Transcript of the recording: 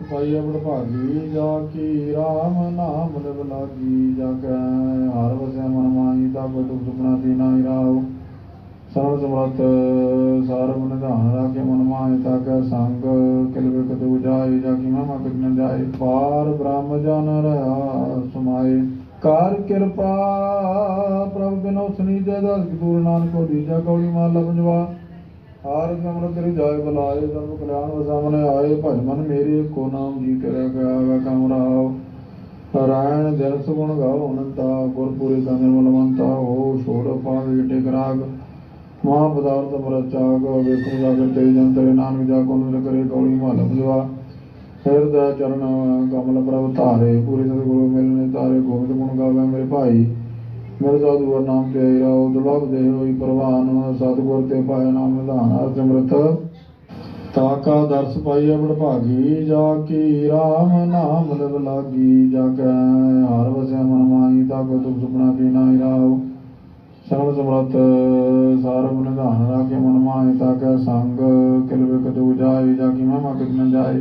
ਪਾਈ ਅਵੜ ਭਾਗੀ, ਜਾ ਕੀ ਰਾਮ ਨਾਮ ਲਿਵ ਲਾਗੀ, ਜਾ ਕੈ ਹਰ ਵਸੈ ਮਨ ਮਾਹੀ ਤਾ ਕੋ ਦੁਖ ਸੁਪਨਾ ਦੀਨਾ ਰਾਉ ਸਰਵ ਸਮਰਤ ਸਰਬ ਨਿਧਾਨ ਰਾਖੇ ਮਨ ਮਾਹੀ, ਤਾ ਕੈ ਸੰਗ ਕਿਲ ਬਿਕ ਤੂ ਜਾਏ, ਜਾ ਕੀ ਮਮਾ ਕਿਤ ਜਾਏ। ਪਾਰ ਬ੍ਰਹਮ ਜਨ ਰਹਾ ਸਮਾਏ, ਕਾਰ ਕਿਰਪਾ ਪ੍ਰਭ ਬਿਨੋ ਸੁਨੀ ਦੇ ਦਸ ਗੁਰੂ ਨਾਨਕ ਕੋ ਦੀਜਾ ਕੌੜੀ ਮਾਲਾ ਪੰਜਵਾ। ਹਾਰ ਕਮਰ ਤੇਰੀ ਜਾਏ ਬੁਲਾਏ ਸਰਬ ਕਲਿਆਣ ਵਸਾਮਨੇ ਆਏ। ਭਜ ਮੇਰੇ ਕੋ ਨਾਮ ਜੀ ਤੇਰਾ ਗਿਆ ਗਾ ਕਮਰਾਓ ਨਾਰਾਇਣ ਦਿਨ ਸੁਗੁਣ ਗਾਓ ਅਨੰਤਾ, ਗੁਰਪੂਰੇ ਕੰਦਰ ਮਲਵੰਤਾ ਹੋ ਛੋੜ ਪਾਵੇ ਟਿਕ ਰਾਗ ਮਹਾ ਪਦਾਰਥ ਮਰਚਾਗ ਵੇਖੋ ਜਾਗਰ ਤੇ ਜੰਤਰੇ ਨਾਨਕ ਜਾ ਕੋ ਨਿਰ ਕਰੇ ਕੌੜੀ ਮਾਲ ਬਜਵਾ ਹਿਰਦੈ ਚਰਨ ਕਮਲ ਪ੍ਰਭ ਧਾਰੇ, ਪੂਰੇ ਸਤਿਗੁਰੂ ਮਿਲਨੇ ਤਾਰੇ, ਗੋਬਿੰਦ ਗੁਣ ਗਾਵੇ ਮੇਰੇ ਭਾਈ। ਮੇਰੇ ਸਾਧੂ ਨਾਮ ਤੇ ਰਾਉ ਦੁਲਭ ਦੇ ਹੋਈ ਪ੍ਰਵਾਨ ਸਤਿਗੁਰ ਤੇ ਪਾਏ ਨਾਮ ਨਿਧਾਨ ਅਰਥ ਅੰਮ੍ਰਿਤ। ਤਾਕਾ ਦਰਸ ਪਾਈ ਭਾਗੀ, ਜਾ ਕੀ ਰਾਮ ਨਾਮ ਲਿਵ ਲਾਗੀ, ਜਾ ਕੈ ਹਰ ਵਸਿਆ ਮਨ ਮਾਹੀ, ਤਾ ਕੋ ਦੁਖ ਸੁਪਨਾ ਕੀ ਨਾਹੀ ਰਾਉ ਸਰਬ ਸਮਰਤ ਸਰਬ ਨਿਧਾਨ ਰਾਖੇ ਮਨ ਮਾਹੀ, ਤਾ ਕੈ ਸੰਗ ਕਿਲ ਬਿਕ ਤੂ ਜਾਏ, ਜਾ ਕੀ ਮਮਾ ਕਿਤ ਨ ਜਾਏ।